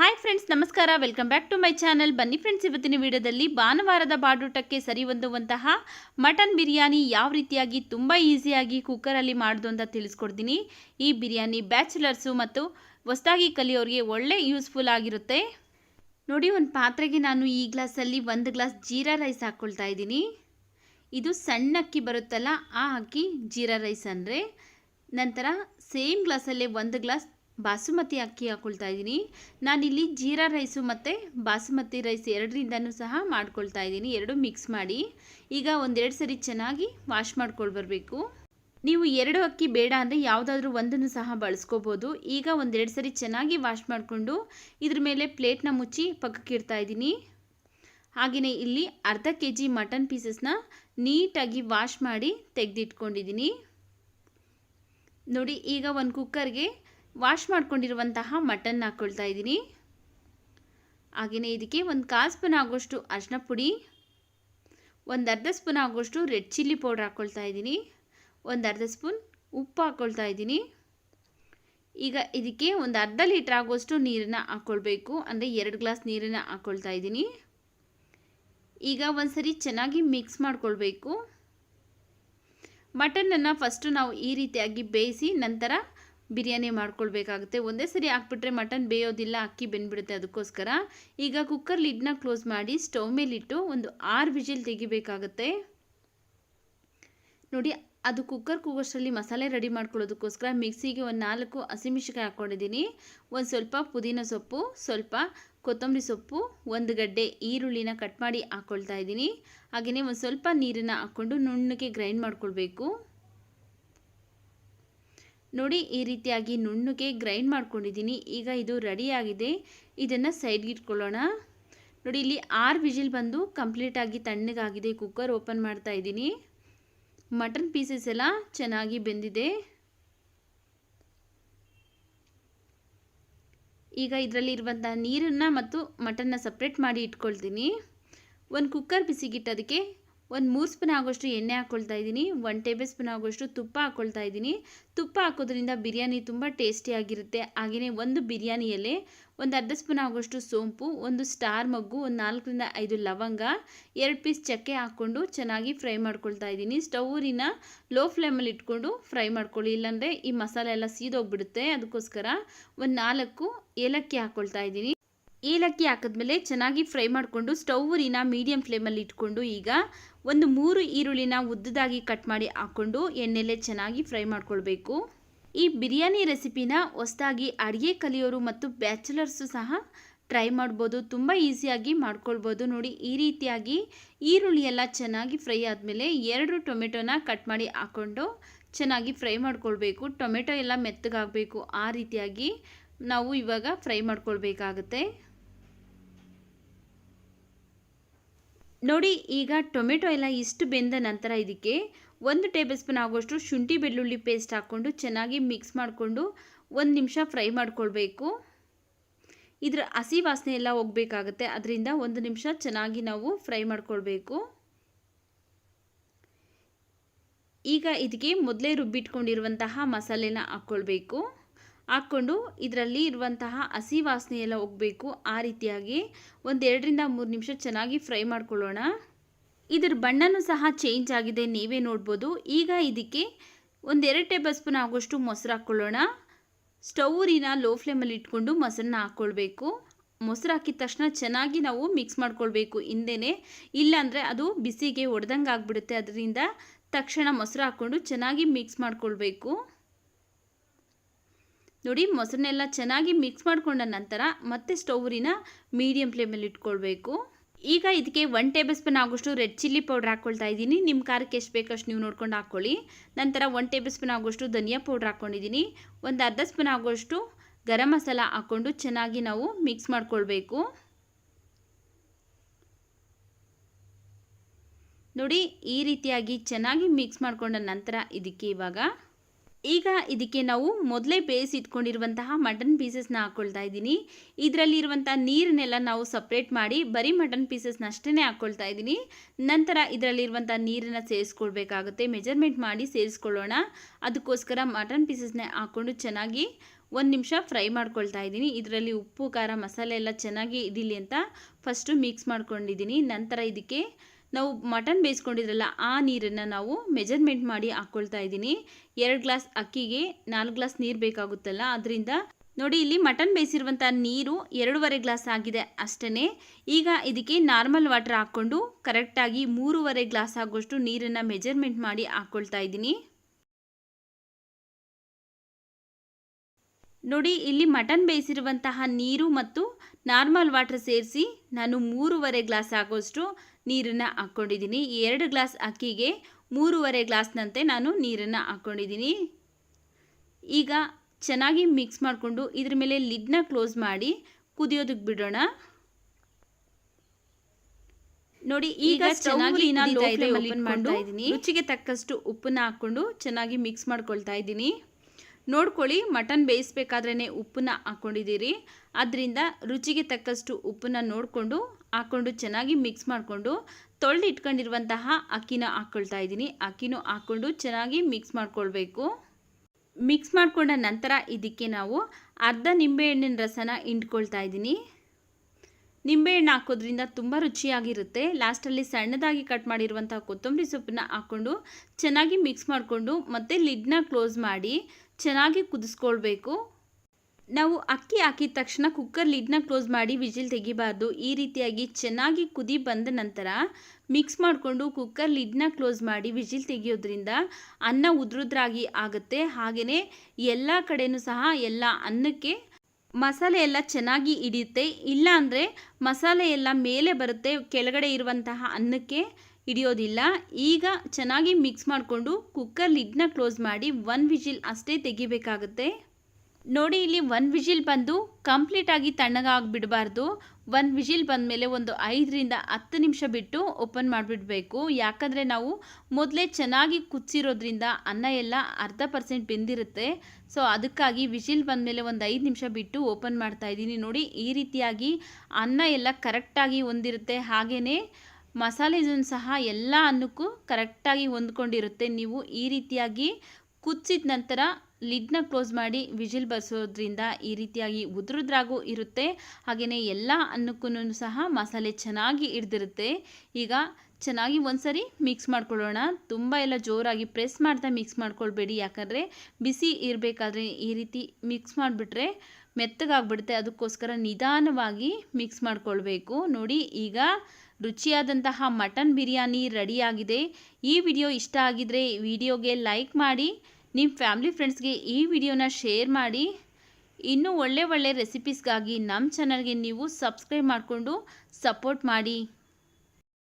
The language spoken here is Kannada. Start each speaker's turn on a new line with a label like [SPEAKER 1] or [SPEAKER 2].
[SPEAKER 1] ಹಾಯ್ ಫ್ರೆಂಡ್ಸ್ ನಮಸ್ಕಾರ. Welcome back to my channel ಬನ್ನಿ ಫ್ರೆಂಡ್ಸ್ ಇವತ್ತಿನ ವಿಡಿಯೋದಲ್ಲಿ ಭಾನುವಾರದ ಬಾಡೂಟಕ್ಕೆ ಸರಿ ಹೊಂದುವಂತಹ ಮಟನ್ ಬಿರಿಯಾನಿ ಯಾವ ರೀತಿಯಾಗಿ ತುಂಬ ಈಸಿಯಾಗಿ ಕುಕ್ಕರಲ್ಲಿ ಮಾಡೋದು ಅಂತ ತಿಳಿಸ್ಕೊಡ್ತೀನಿ. ಈ ಬಿರಿಯಾನಿ ಬ್ಯಾಚುಲರ್ಸು ಮತ್ತು ಹೊಸದಾಗಿ ಕಲಿಯೋರಿಗೆ ಒಳ್ಳೆ ಯೂಸ್ಫುಲ್ ಆಗಿರುತ್ತೆ. ನೋಡಿ, ಒಂದು ಪಾತ್ರೆಗೆ ನಾನು ಈ ಗ್ಲಾಸಲ್ಲಿ ಒಂದು ಗ್ಲಾಸ್ ಜೀರಾ ರೈಸ್ ಹಾಕ್ಕೊಳ್ತಾ ಇದ್ದೀನಿ. ಇದು ಸಣ್ಣ ಅಕ್ಕಿ ಬರುತ್ತಲ್ಲ, ಆ ಅಕ್ಕಿ ಜೀರಾ ರೈಸ್ ಅಂದರೆ ನಂತರ ಸೇಮ್ ಗ್ಲಾಸಲ್ಲೇ ಒಂದು ಗ್ಲಾಸ್ ಬಾಸುಮತಿ ಅಕ್ಕಿ ಹಾಕ್ಕೊಳ್ತಾ ಇದ್ದೀನಿ. ನಾನಿಲ್ಲಿ ಜೀರಾ ರೈಸು ಮತ್ತು ಬಾಸುಮತಿ ರೈಸ್ ಎರಡರಿಂದನೂ ಸಹ ಮಾಡ್ಕೊಳ್ತಾ ಇದ್ದೀನಿ. ಎರಡು ಮಿಕ್ಸ್ ಮಾಡಿ. ಈಗ ಒಂದೆರಡು ಸರಿ ಚೆನ್ನಾಗಿ ವಾಶ್ ಮಾಡ್ಕೊಂಡು ಬರಬೇಕು. ನೀವು ಎರಡು ಅಕ್ಕಿ ಬೇಡ ಅಂದರೆ ಯಾವುದಾದ್ರೂ ಒಂದನ್ನು ಸಹ ಬಳಸ್ಕೋಬೋದು. ಈಗ ಒಂದೆರಡು ಸರಿ ಚೆನ್ನಾಗಿ ವಾಶ್ ಮಾಡಿಕೊಂಡು ಇದ್ರ ಮೇಲೆ ಪ್ಲೇಟ್ನ ಮುಚ್ಚಿ ಪಕ್ಕಕ್ಕೆ ಇಡ್ತಾ ಇದ್ದೀನಿ. ಹಾಗೆಯೇ ಇಲ್ಲಿ ಅರ್ಧ ಕೆ ಜಿ ಮಟನ್ ಪೀಸಸ್ನ ನೀಟಾಗಿ ವಾಶ್ ಮಾಡಿ ತೆಗೆದಿಟ್ಕೊಂಡಿದ್ದೀನಿ. ನೋಡಿ, ಈಗ ಒಂದು ಕುಕ್ಕರ್ಗೆ ವಾಶ್ ಮಾಡ್ಕೊಂಡಿರುವಂತಹ ಮಟನ್ ಹಾಕ್ಕೊಳ್ತಾ ಇದ್ದೀನಿ. ಹಾಗೆಯೇ ಇದಕ್ಕೆ ಒಂದು ಕಾಲು ಸ್ಪೂನ್ ಆಗೋಷ್ಟು ಅರಿಶಿನ ಪುಡಿ, ಒಂದು ಅರ್ಧ ಸ್ಪೂನ್ ಆಗೋಷ್ಟು ರೆಡ್ ಚಿಲ್ಲಿ ಪೌಡ್ರ್ ಹಾಕ್ಕೊಳ್ತಾ ಇದ್ದೀನಿ. ಒಂದು ಅರ್ಧ ಸ್ಪೂನ್ ಉಪ್ಪು ಹಾಕ್ಕೊಳ್ತಾ ಇದ್ದೀನಿ. ಈಗ ಇದಕ್ಕೆ ಒಂದು ಅರ್ಧ ಲೀಟ್ರ್ ಆಗೋಷ್ಟು ನೀರನ್ನು ಹಾಕ್ಕೊಳ್ಬೇಕು ಅಂದರೆ ಎರಡು ಗ್ಲಾಸ್ ನೀರನ್ನು ಹಾಕ್ಕೊಳ್ತಾ ಇದ್ದೀನಿ. ಈಗ ಒಂದು ಸರಿ ಚೆನ್ನಾಗಿ ಮಿಕ್ಸ್ ಮಾಡ್ಕೊಳ್ಬೇಕು. ಮಟನನ್ನು ಫಸ್ಟು ನಾವು ಈ ರೀತಿಯಾಗಿ ಬೇಯಿಸಿ ನಂತರ ಬಿರಿಯಾನಿ ಮಾಡ್ಕೊಳ್ಬೇಕಾಗುತ್ತೆ. ಒಂದೇ ಸರಿ ಹಾಕ್ಬಿಟ್ರೆ ಮಟನ್ ಬೇಯೋದಿಲ್ಲ, ಅಕ್ಕಿ ಬೆಂದ್ಬಿಡುತ್ತೆ ಅದಕ್ಕೋಸ್ಕರ. ಈಗ ಕುಕ್ಕರ್ ಲಿಡ್ನ ಕ್ಲೋಸ್ ಮಾಡಿ ಸ್ಟವ್ ಮೇಲಿಟ್ಟು ಒಂದು ಆರು ವಿಜಿಲ್ ತೆಗಿಬೇಕಾಗುತ್ತೆ. ನೋಡಿ, ಅದು ಕುಕ್ಕರ್ ಕೂಗೋಷ್ಟರಲ್ಲಿ ಮಸಾಲೆ ರೆಡಿ ಮಾಡ್ಕೊಳ್ಳೋದಕ್ಕೋಸ್ಕರ ಮಿಕ್ಸಿಗೆ ಒಂದು ನಾಲ್ಕು ಹಸಿಮೆಣ್ಸಿಕಾಯಿ ಹಾಕ್ಕೊಂಡಿದ್ದೀನಿ. ಒಂದು ಸ್ವಲ್ಪ ಪುದೀನ ಸೊಪ್ಪು, ಸ್ವಲ್ಪ ಕೊತ್ತಂಬರಿ ಸೊಪ್ಪು, ಒಂದು ಗಡ್ಡೆ ಈರುಳ್ಳಿನ ಕಟ್ ಮಾಡಿ ಹಾಕ್ಕೊಳ್ತಾ ಇದ್ದೀನಿ. ಹಾಗೆಯೇ ಒಂದು ಸ್ವಲ್ಪ ನೀರನ್ನು ಹಾಕ್ಕೊಂಡು ನುಣ್ಣಗೆ ಗ್ರೈಂಡ್ ಮಾಡ್ಕೊಳ್ಬೇಕು. ನೋಡಿ, ಈ ರೀತಿಯಾಗಿ ನುಣ್ಣಗೆ ಗ್ರೈಂಡ್ ಮಾಡ್ಕೊಂಡಿದ್ದೀನಿ. ಈಗ ಇದು ರೆಡಿಯಾಗಿದೆ ಇದನ್ನು ಸೈಡ್ಗೆ ಇಟ್ಕೊಳ್ಳೋಣ. ನೋಡಿ, ಇಲ್ಲಿ ಆರು ವಿಜಿಲ್ ಬಂದು ಕಂಪ್ಲೀಟಾಗಿ ತಣ್ಣಗಾಗಿದೆ. ಕುಕ್ಕರ್ ಓಪನ್ ಮಾಡ್ತಾ ಇದ್ದೀನಿ. ಮಟನ್ ಪೀಸಸ್ ಎಲ್ಲ ಚೆನ್ನಾಗಿ ಬೆಂದಿದೆ. ಈಗ ಇದರಲ್ಲಿ ಇರುವಂಥ ನೀರನ್ನು ಮತ್ತು ಮಟನ್ನ ಸಪ್ರೇಟ್ ಮಾಡಿ ಇಟ್ಕೊಳ್ತೀನಿ. ಒಂದು ಕುಕ್ಕರ್ ಬಿಸಿಗಿಟ್ಟೋದಕ್ಕೆ ಒಂದು ಮೂರು ಸ್ಪೂನ್ ಆಗೋಷ್ಟು ಎಣ್ಣೆ ಹಾಕ್ಕೊಳ್ತಾ ಇದ್ದೀನಿ ಒನ್ ಟೇಬಲ್ ಸ್ಪೂನ್ ಆಗೋಷ್ಟು ತುಪ್ಪ ಹಾಕ್ಕೊಳ್ತಾ ಇದ್ದೀನಿ. ತುಪ್ಪ ಹಾಕೋದ್ರಿಂದ ಬಿರಿಯಾನಿ ತುಂಬ ಟೇಸ್ಟಿಯಾಗಿರುತ್ತೆ ಹಾಗೆಯೇ ಒಂದು ಬಿರಿಯಾನಿ ಎಲೆ ಒಂದು ಅರ್ಧ ಸ್ಪೂನ್ ಆಗೋಷ್ಟು ಸೋಂಪು, ಒಂದು ಸ್ಟಾರ್ ಮಗ್ಗು, ಒಂದು ನಾಲ್ಕರಿಂದ ಐದು ಲವಂಗ, ಎರಡು ಪೀಸ್ ಚಕ್ಕೆ ಹಾಕ್ಕೊಂಡು ಚೆನ್ನಾಗಿ ಫ್ರೈ ಮಾಡ್ಕೊಳ್ತಾ ಇದ್ದೀನಿ. ಸ್ಟೌವಿನ ಲೋ ಫ್ಲೇಮಲ್ಲಿ ಇಟ್ಕೊಂಡು ಫ್ರೈ ಮಾಡ್ಕೊಳ್ಳಿ. ಇಲ್ಲಾಂದರೆ ಈ ಮಸಾಲೆ ಎಲ್ಲ ಸೀದೋಗ್ಬಿಡುತ್ತೆ. ಅದಕ್ಕೋಸ್ಕರ ಒಂದು ನಾಲ್ಕು ಏಲಕ್ಕಿ ಹಾಕ್ಕೊಳ್ತಾ ಇದ್ದೀನಿ. ಏಲಕ್ಕಿ ಹಾಕಿದ್ಮೇಲೆ ಚೆನ್ನಾಗಿ ಫ್ರೈ ಮಾಡಿಕೊಂಡು ಸ್ಟೌರಿನ ಮೀಡಿಯಂ ಫ್ಲೇಮಲ್ಲಿ ಇಟ್ಕೊಂಡು ಈಗ ಒಂದು ಮೂರು ಈರುಳ್ಳಿನ ಉದ್ದದಾಗಿ ಕಟ್ ಮಾಡಿ ಹಾಕ್ಕೊಂಡು ಎಣ್ಣೆಲೆ ಚೆನ್ನಾಗಿ ಫ್ರೈ ಮಾಡ್ಕೊಳ್ಬೇಕು. ಈ ಬಿರಿಯಾನಿ ರೆಸಿಪಿನ ಹೊಸದಾಗಿ ಅಡುಗೆ ಕಲಿಯೋರು ಮತ್ತು ಬ್ಯಾಚುಲರ್ಸು ಸಹ ಟ್ರೈ ಮಾಡ್ಬೋದು, ತುಂಬ ಈಸಿಯಾಗಿ ಮಾಡ್ಕೊಳ್ಬೋದು. ನೋಡಿ, ಈ ರೀತಿಯಾಗಿ ಈರುಳ್ಳಿ ಎಲ್ಲ ಚೆನ್ನಾಗಿ ಫ್ರೈ ಆದಮೇಲೆ ಎರಡು ಟೊಮೆಟೊನ ಕಟ್ ಮಾಡಿ ಹಾಕ್ಕೊಂಡು ಚೆನ್ನಾಗಿ ಫ್ರೈ ಮಾಡ್ಕೊಳ್ಬೇಕು. ಟೊಮೆಟೊ ಎಲ್ಲ ಮೆತ್ತಗಾಗಬೇಕು. ಆ ರೀತಿಯಾಗಿ ನಾವು ಇವಾಗ ಫ್ರೈ ಮಾಡ್ಕೊಳ್ಬೇಕಾಗತ್ತೆ. ನೋಡಿ, ಈಗ ಟೊಮೆಟೊ ಎಲ್ಲ ಇಷ್ಟು ಬೆಂದ ನಂತರ ಇದಕ್ಕೆ ಒಂದು ಟೇಬಲ್ ಸ್ಪೂನ್ ಆಗೋಷ್ಟು ಶುಂಠಿ ಬೆಳ್ಳುಳ್ಳಿ ಪೇಸ್ಟ್ ಹಾಕ್ಕೊಂಡು ಚೆನ್ನಾಗಿ ಮಿಕ್ಸ್ ಮಾಡಿಕೊಂಡು ಒಂದು ನಿಮಿಷ ಫ್ರೈ ಮಾಡ್ಕೊಳ್ಬೇಕು. ಇದರ ಹಸಿ ವಾಸನೆ ಎಲ್ಲ ಹೋಗಬೇಕಾಗತ್ತೆ. ಅದರಿಂದ ಒಂದು ನಿಮಿಷ ಚೆನ್ನಾಗಿ ನಾವು ಫ್ರೈ ಮಾಡ್ಕೊಳ್ಬೇಕು. ಈಗ ಇದಕ್ಕೆ ಮೊದಲೇ ರುಬ್ಬಿಟ್ಕೊಂಡಿರುವಂತಹ ಮಸಾಲೆನ ಹಾಕ್ಕೊಳ್ಬೇಕು. ಹಾಕ್ಕೊಂಡು ಇದರಲ್ಲಿ ಇರುವಂತಹ ಹಸಿ ವಾಸನೆ ಎಲ್ಲ ಹೋಗಬೇಕು. ಆ ರೀತಿಯಾಗಿ ಒಂದು ಎರಡರಿಂದ ಮೂರು ನಿಮಿಷ ಚೆನ್ನಾಗಿ ಫ್ರೈ ಮಾಡ್ಕೊಳ್ಳೋಣ. ಇದರ ಬಣ್ಣನೂ ಸಹ ಚೇಂಜ್ ಆಗಿದೆ, ನೀವೇ ನೋಡ್ಬೋದು. ಈಗ ಇದಕ್ಕೆ ಒಂದೆರಡು ಟೇಬಲ್ ಸ್ಪೂನ್ ಆಗೋಷ್ಟು ಮೊಸರು ಹಾಕ್ಕೊಳ್ಳೋಣ. ಸ್ಟೌರಿನ ಲೋ ಫ್ಲೇಮಲ್ಲಿ ಇಟ್ಕೊಂಡು ಮೊಸರನ್ನ ಹಾಕ್ಕೊಳ್ಬೇಕು. ಮೊಸರು ಹಾಕಿದ ತಕ್ಷಣ ಚೆನ್ನಾಗಿ ನಾವು ಮಿಕ್ಸ್ ಮಾಡ್ಕೊಳ್ಬೇಕು ಹಿಂದೆನೇ. ಇಲ್ಲಾಂದರೆ ಅದು ಬಿಸಿಗೆ ಒಡೆದಂಗೆ ಆಗಿಬಿಡುತ್ತೆ. ಅದರಿಂದ ತಕ್ಷಣ ಮೊಸರು ಹಾಕ್ಕೊಂಡು ಚೆನ್ನಾಗಿ ಮಿಕ್ಸ್ ಮಾಡ್ಕೊಳ್ಬೇಕು. ನೋಡಿ ಮೊಸರನ್ನೆಲ್ಲ ಚೆನ್ನಾಗಿ ಮಿಕ್ಸ್ ಮಾಡ್ಕೊಂಡ ನಂತರ ಮತ್ತೆ ಸ್ಟೌವ್ರಿನ ಮೀಡಿಯಮ್ ಫ್ಲೇಮಲ್ಲಿ ಇಟ್ಕೊಳ್ಬೇಕು. ಈಗ ಇದಕ್ಕೆ ಒನ್ ಟೇಬಲ್ ಸ್ಪೂನ್ ಆಗೋಷ್ಟು ರೆಡ್ ಚಿಲ್ಲಿ ಪೌಡ್ರ್ ಹಾಕ್ಕೊಳ್ತಾ ಇದ್ದೀನಿ. ನಿಮ್ಮ ಖಾರಕ್ಕೆ ಎಷ್ಟು ಬೇಕಷ್ಟು ನೀವು ನೋಡ್ಕೊಂಡು ಹಾಕ್ಕೊಳ್ಳಿ. ನಂತರ ಒನ್ ಟೇಬಲ್ ಸ್ಪೂನ್ ಆಗೋಷ್ಟು ಧನಿಯಾ ಪೌಡ್ರ್ ಹಾಕ್ಕೊಂಡಿದ್ದೀನಿ ಒಂದು ಅರ್ಧ ಸ್ಪೂನ್ ಆಗೋಷ್ಟು ಗರಂ ಮಸಾಲ ಹಾಕ್ಕೊಂಡು ಚೆನ್ನಾಗಿ ನಾವು ಮಿಕ್ಸ್ ಮಾಡ್ಕೊಳ್ಬೇಕು. ನೋಡಿ ಈ ರೀತಿಯಾಗಿ ಚೆನ್ನಾಗಿ ಮಿಕ್ಸ್ ಮಾಡಿಕೊಂಡ ನಂತರ ಇದಕ್ಕೆ ಇವಾಗ ಈಗ ಇದಕ್ಕೆ ನಾವು ಮೊದಲೇ ಬೇಯಿಸಿ ಇಟ್ಕೊಂಡಿರುವಂತಹ ಮಟನ್ ಪೀಸಸ್ನ ಹಾಕ್ಕೊಳ್ತಾ ಇದ್ದೀನಿ. ಇದರಲ್ಲಿರುವಂಥ ನೀರನ್ನೆಲ್ಲ ನಾವು ಸಪ್ರೇಟ್ ಮಾಡಿ ಬರೀ ಮಟನ್ ಪೀಸಸ್ನ ಅಷ್ಟೇ ಹಾಕ್ಕೊಳ್ತಾ ಇದ್ದೀನಿ. ನಂತರ ಇದರಲ್ಲಿರುವಂಥ ನೀರನ್ನು ಸೇರಿಸ್ಕೊಳ್ಬೇಕಾಗುತ್ತೆ. ಮೆಜರ್ಮೆಂಟ್ ಮಾಡಿ ಸೇರಿಸ್ಕೊಳ್ಳೋಣ. ಅದಕ್ಕೋಸ್ಕರ ಮಟನ್ ಪೀಸಸ್ನ ಹಾಕ್ಕೊಂಡು ಚೆನ್ನಾಗಿ ಒಂದು ನಿಮಿಷ ಫ್ರೈ ಮಾಡ್ಕೊಳ್ತಾ ಇದ್ದೀನಿ. ಇದರಲ್ಲಿ ಉಪ್ಪು, ಖಾರ, ಮಸಾಲೆ ಎಲ್ಲ ಚೆನ್ನಾಗಿ ಇದಿಲ್ಲ ಅಂತ ಫಸ್ಟು ಮಿಕ್ಸ್ ಮಾಡ್ಕೊಂಡಿದ್ದೀನಿ. ನಂತರ ಇದಕ್ಕೆ ನಾವು ಮಟನ್ ಬೇಯಿಸ್ಕೊಂಡಿದ್ರಲ್ಲ, ಆ ನೀರನ್ನು ನಾವು ಮೆಜರ್ಮೆಂಟ್ ಮಾಡಿ ಹಾಕ್ಕೊಳ್ತಾ ಇದ್ದೀನಿ. ಎರಡು ಗ್ಲಾಸ್ ಅಕ್ಕಿಗೆ ನಾಲ್ಕು ಗ್ಲಾಸ್ ನೀರು ಬೇಕಾಗುತ್ತಲ್ಲ, ಅದರಿಂದ ನೋಡಿ ಇಲ್ಲಿ ಮಟನ್ ಬೇಯಿಸಿರುವಂಥ ನೀರು ಎರಡೂವರೆ ಗ್ಲಾಸ್ ಆಗಿದೆ ಅಷ್ಟೇ ಈಗ ಇದಕ್ಕೆ ನಾರ್ಮಲ್ ವಾಟರ್ ಹಾಕ್ಕೊಂಡು ಕರೆಕ್ಟಾಗಿ ಮೂರುವರೆ ಗ್ಲಾಸ್ ಆಗುವಷ್ಟು ನೀರನ್ನು ಮೆಜರ್ಮೆಂಟ್ ಮಾಡಿ ಹಾಕ್ಕೊಳ್ತಾ ಇದ್ದೀನಿ. ನೋಡಿ, ಇಲ್ಲಿ ಮಟನ್ ಬೇಯಿಸಿರುವಂತಹ ನೀರು ಮತ್ತು ನಾರ್ಮಲ್ ವಾಟರ್ ಸೇರಿಸಿ ನಾನು ಮೂರುವರೆ ಗ್ಲಾಸ್ ಆಗೋಷ್ಟು ನೀರನ್ನು ಹಾಕ್ಕೊಂಡಿದ್ದೀನಿ. ಎರಡು ಗ್ಲಾಸ್ ಅಕ್ಕಿಗೆ ಮೂರುವರೆ ಗ್ಲಾಸ್ನಂತೆ ನಾನು ನೀರನ್ನು ಹಾಕ್ಕೊಂಡಿದ್ದೀನಿ. ಈಗ ಚೆನ್ನಾಗಿ ಮಿಕ್ಸ್ ಮಾಡಿಕೊಂಡು ಇದ್ರ ಮೇಲೆ ಲಿಡ್ನ ಕ್ಲೋಸ್ ಮಾಡಿ ಕುದಿಯೋದಕ್ಕೆ ಬಿಡೋಣ. ನೋಡಿ ಈಗ ಚೆನ್ನಾಗಿ ಓಪನ್ ಮಾಡ್ತಾ ಇದ್ದೀನಿ. ರುಚಿಗೆ ತಕ್ಕಷ್ಟು ಉಪ್ಪನ್ನ ಹಾಕ್ಕೊಂಡು ಚೆನ್ನಾಗಿ ಮಿಕ್ಸ್ ಮಾಡ್ಕೊಳ್ತಾ ಇದ್ದೀನಿ. ನೋಡ್ಕೊಳ್ಳಿ, ಮಟನ್ ಬೇಯಿಸ್ಬೇಕಾದ್ರೇ ಉಪ್ಪನ್ನ ಹಾಕ್ಕೊಂಡಿದ್ದೀರಿ ಅದರಿಂದ ರುಚಿಗೆ ತಕ್ಕಷ್ಟು ಉಪ್ಪನ್ನ ನೋಡಿಕೊಂಡು ಹಾಕ್ಕೊಂಡು ಚೆನ್ನಾಗಿ ಮಿಕ್ಸ್ ಮಾಡಿಕೊಂಡು ತೊಳೆದು ಇಟ್ಕೊಂಡಿರುವಂತಹ ಅಕ್ಕಿನ ಹಾಕ್ಕೊಳ್ತಾ ಇದ್ದೀನಿ. ಅಕ್ಕಿನೂ ಹಾಕ್ಕೊಂಡು ಚೆನ್ನಾಗಿ ಮಿಕ್ಸ್ ಮಾಡ್ಕೊಳ್ಬೇಕು. ಮಿಕ್ಸ್ ಮಾಡಿಕೊಂಡ ನಂತರ ಇದಕ್ಕೆ ನಾವು ಅರ್ಧ ನಿಂಬೆಹಣ್ಣಿನ ರಸನ ಹಿಂಡ್ಕೊಳ್ತಾ ಇದ್ದೀನಿ. ನಿಂಬೆಹಣ್ಣು ಹಾಕೋದ್ರಿಂದ ತುಂಬ ರುಚಿಯಾಗಿರುತ್ತೆ. ಲಾಸ್ಟಲ್ಲಿ ಸಣ್ಣದಾಗಿ ಕಟ್ ಮಾಡಿರುವಂಥ ಕೊತ್ತಂಬರಿ ಸೊಪ್ಪನ್ನ ಹಾಕ್ಕೊಂಡು ಚೆನ್ನಾಗಿ ಮಿಕ್ಸ್ ಮಾಡಿಕೊಂಡು ಮತ್ತು ಲಿಡ್ನ ಕ್ಲೋಸ್ ಮಾಡಿ ಚೆನ್ನಾಗಿ ಕುದಿಸ್ಕೊಳ್ಬೇಕು. ನಾವು ಅಕ್ಕಿ ಹಾಕಿದ ತಕ್ಷಣ ಕುಕ್ಕರ್ ಲಿಡ್ನ ಕ್ಲೋಸ್ ಮಾಡಿ ವಿಜಿಲ್ ತೆಗಿಬಾರ್ದು. ಈ ರೀತಿಯಾಗಿ ಚೆನ್ನಾಗಿ ಕುದಿ ಬಂದ ನಂತರ ಮಿಕ್ಸ್ ಮಾಡಿಕೊಂಡು ಕುಕ್ಕರ್ ಲಿಡ್ನ ಕ್ಲೋಸ್ ಮಾಡಿ ವಿಜಿಲ್ ತೆಗಿಯೋದ್ರಿಂದ ಅನ್ನ ಉದ್ರುದ್ರಾಗಿ ಆಗುತ್ತೆ. ಹಾಗೆಯೇ ಎಲ್ಲ ಕಡೆಯೂ ಸಹ ಎಲ್ಲ ಅನ್ನಕ್ಕೆ ಮಸಾಲೆ ಎಲ್ಲ ಚೆನ್ನಾಗಿ ಹಿಡಿಯುತ್ತೆ. ಇಲ್ಲ ಅಂದರೆ ಮಸಾಲೆ ಎಲ್ಲ ಮೇಲೆ ಬರುತ್ತೆ. ಕೆಳಗಡೆ ಇರುವಂತಹ ಅನ್ನಕ್ಕೆ ಹಿಡಿಯೋದಿಲ್ಲ. ಈಗ ಚೆನ್ನಾಗಿ ಮಿಕ್ಸ್ ಮಾಡಿಕೊಂಡು ಕುಕ್ಕರ್ ಲಿಡ್ನ ಕ್ಲೋಸ್ ಮಾಡಿ ಒನ್ ವಿಜಿಲ್ ಅಷ್ಟೇ ತೆಗಿಬೇಕಾಗುತ್ತೆ. ನೋಡಿ ಇಲ್ಲಿ ಒನ್ ವಿಜಿಲ್ ಬಂದು ಕಂಪ್ಲೀಟಾಗಿ ತಣ್ಣಗಾಗಿಬಿಡಬಾರ್ದು ಒಂದು ವಿಜಿಲ್ ಬಂದಮೇಲೆ ಒಂದು ಐದರಿಂದ ಹತ್ತು ನಿಮಿಷ ಬಿಟ್ಟು ಓಪನ್ ಮಾಡಿಬಿಡಬೇಕು. ಯಾಕಂದರೆ ನಾವು ಮೊದಲೇ ಚೆನ್ನಾಗಿ ಕುದಿಸಿರೋದ್ರಿಂದ ಅನ್ನ ಎಲ್ಲ ಅರ್ಧ ಪರ್ಸೆಂಟ್ ಬೆಂದಿರುತ್ತೆ. ಸೊ ಅದಕ್ಕಾಗಿ ವಿಜಿಲ್ ಬಂದಮೇಲೆ ಒಂದು ಐದು ನಿಮಿಷ ಬಿಟ್ಟು ಓಪನ್ ಮಾಡ್ತಾ ಇದ್ದೀನಿ. ನೋಡಿ ಈ ರೀತಿಯಾಗಿ ಅನ್ನ ಎಲ್ಲ ಕರೆಕ್ಟಾಗಿ ಹೊಂದಿರುತ್ತೆ ಹಾಗೆಯೇ ಮಸಾಲೆಜನ್ ಸಹ ಎಲ್ಲ ಅನ್ನಕ್ಕೂ ಕರೆಕ್ಟಾಗಿ ಹೊಂದ್ಕೊಂಡಿರುತ್ತೆ. ನೀವು ಈ ರೀತಿಯಾಗಿ ಕುದಿಸಿದ ನಂತರ ಲಿಡ್ನ ಕ್ಲೋಸ್ ಮಾಡಿ ವಿಜಿಲ್ ಬರ್ಸೋದ್ರಿಂದ ಈ ರೀತಿಯಾಗಿ ಉದುರುದ್ರಾಗೂ ಇರುತ್ತೆ. ಹಾಗೆಯೇ ಎಲ್ಲ ಅನ್ನಕ್ಕೂ ಸಹ ಮಸಾಲೆ ಚೆನ್ನಾಗಿ ಹಿಡ್ದಿರುತ್ತೆ. ಈಗ ಚೆನ್ನಾಗಿ ಒಂದ್ಸರಿ ಮಿಕ್ಸ್ ಮಾಡ್ಕೊಳ್ಳೋಣ. ತುಂಬ ಎಲ್ಲ ಜೋರಾಗಿ ಪ್ರೆಸ್ ಮಾಡ್ತಾ ಮಿಕ್ಸ್ ಮಾಡ್ಕೊಳ್ಬೇಡಿ. ಯಾಕಂದರೆ ಬಿಸಿ ಇರಬೇಕಾದ್ರೆ ಈ ರೀತಿ ಮಿಕ್ಸ್ ಮಾಡಿಬಿಟ್ರೆ ಮೆತ್ತಗಾಗ್ಬಿಡುತ್ತೆ. ಅದಕ್ಕೋಸ್ಕರ ನಿಧಾನವಾಗಿ ಮಿಕ್ಸ್ ಮಾಡ್ಕೊಳ್ಬೇಕು. ನೋಡಿ, ಈಗ ರುಚಿಯಾದಂತಹ ಮಟನ್ ಬಿರಿಯಾನಿ ರೆಡಿಯಾಗಿದೆ. ಈ ವಿಡಿಯೋ ಇಷ್ಟ ಆಗಿದರೆ ವಿಡಿಯೋಗೆ ಲೈಕ್ ಮಾಡಿ ನಿಮ್ಮ ಫ್ಯಾಮಿಲಿ ಫ್ರೆಂಡ್ಸ್ಗೆ ಈ ವಿಡಿಯೋನ ಶೇರ್ ಮಾಡಿ. ಇನ್ನೂ ಒಳ್ಳೆ ಒಳ್ಳೆ ರೆಸಿಪೀಸ್ಗಾಗಿ ನಮ್ಮ ಚಾನಲ್ಗೆ ನೀವು ಸಬ್ಸ್ಕ್ರೈಬ್ ಮಾಡಿಕೊಂಡು ಸಪೋರ್ಟ್ ಮಾಡಿ.